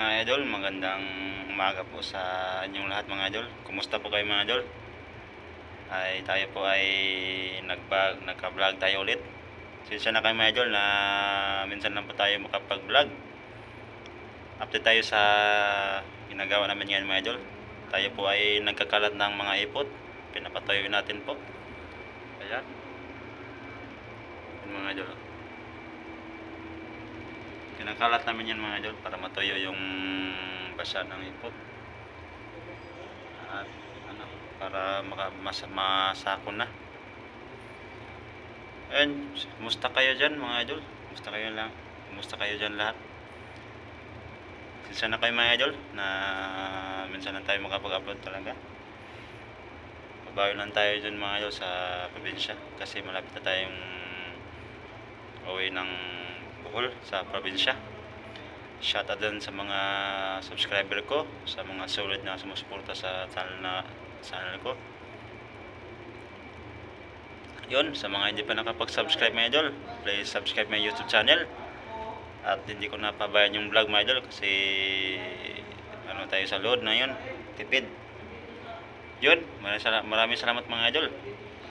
mga idol, magandang umaga po sa inyong lahat mga idol. Kumusta po kayo mga idol? Ay tayo po ay nagbag nagka-vlog tayo ulit. Sinsya na kayo mga idol na minsan lang po tayo makapag-vlog. Update tayo sa ginagawa namin ngayon mga idol. Tayo po ay nagkakalat ng mga ipot. Pinapatayo natin po. Ayan. Yan mga idol. Kinakalat namin yan mga idol para matuyo yung basa ng ipot. At ano, para maka, na. Ayun, kumusta kayo dyan mga idol? Kumusta kayo lang? Kumusta kayo dyan lahat? Sinsa na kayo mga idol na minsan lang tayo makapag-upload talaga. Babayo lang tayo dyan mga idol sa probinsya kasi malapit na tayong uwi ng Bohol sa probinsya. Shout out din sa mga subscriber ko, sa mga solid na sumusuporta sa channel na channel ko. Yun, sa mga hindi pa nakapag-subscribe mga idol, please subscribe my YouTube channel. At hindi ko napabayan yung vlog mga idol kasi ano tayo sa load na yun, tipid. Yun, maraming salamat, mga idol.